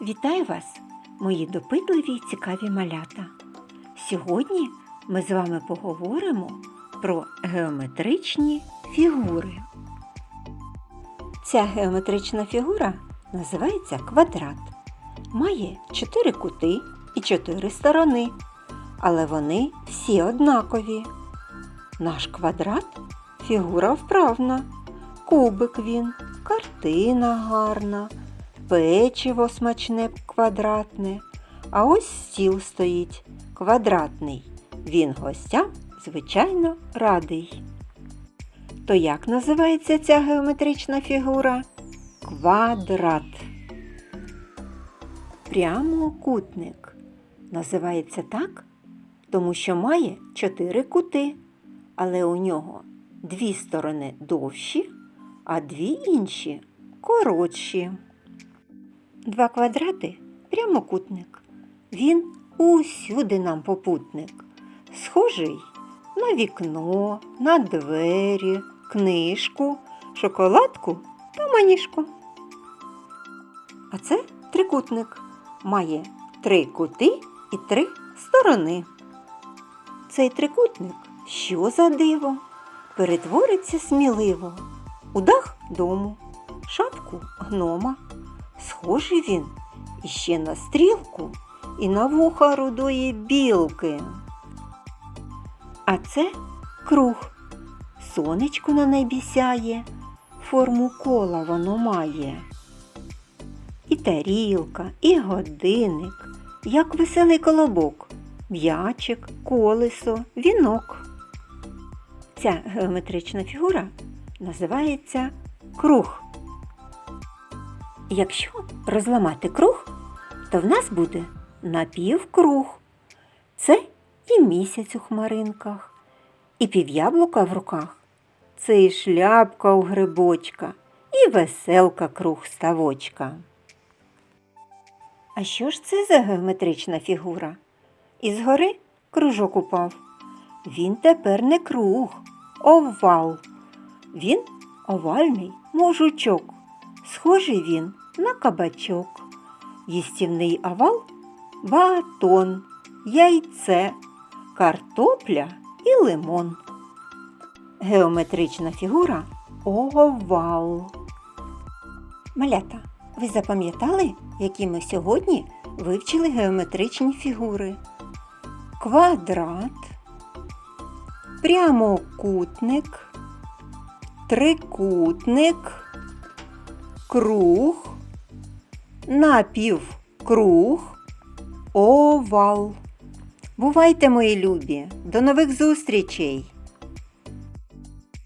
Вітаю вас, мої допитливі й цікаві малята. Сьогодні ми з вами поговоримо про геометричні фігури. Ця геометрична фігура називається квадрат. Має чотири кути і чотири сторони, але вони всі однакові. Наш квадрат фігура вправна. Кубик він, картина гарна, печиво смачне квадратне. А ось стіл стоїть квадратний. Він гостям, звичайно, радий. То як називається ця геометрична фігура? Квадрат. Прямокутник називається так, тому що має чотири кути, але у нього дві сторони довші, а дві інші коротші. Два квадрати прямокутник. Він усюди нам попутник. Схожий на вікно, на двері, книжку, шоколадку та маніжку. А це трикутник. Має три кути і три сторони. Цей трикутник, що за диво, перетвориться сміливо у дах дому, шапку гнома. Схожий він іще на стрілку і на вуха рудої білки. А це круг. Сонечко на небі сяє, форму кола воно має. І тарілка, і годинник, як веселий колобок, м'ячик, колесо, вінок. Ця геометрична фігура називається круг. Якщо розламати круг, то в нас буде напівкруг. Це і місяць у хмаринках, і пів'яблука в руках. Це і шляпка у грибочка, і веселка круг ставочка. А що ж це за геометрична фігура? Із гори кружок упав. Він тепер не круг, овал. Він овальний мужичок. Схожий він на кабачок. Їстівний овал батон, яйце, картопля і лимон. Геометрична фігура овал. Малята, ви запам'ятали, які ми сьогодні вивчили геометричні фігури? Квадрат, прямокутник, трикутник, круг, напівкруг, овал. Бувайте, мої любі! До нових зустрічей!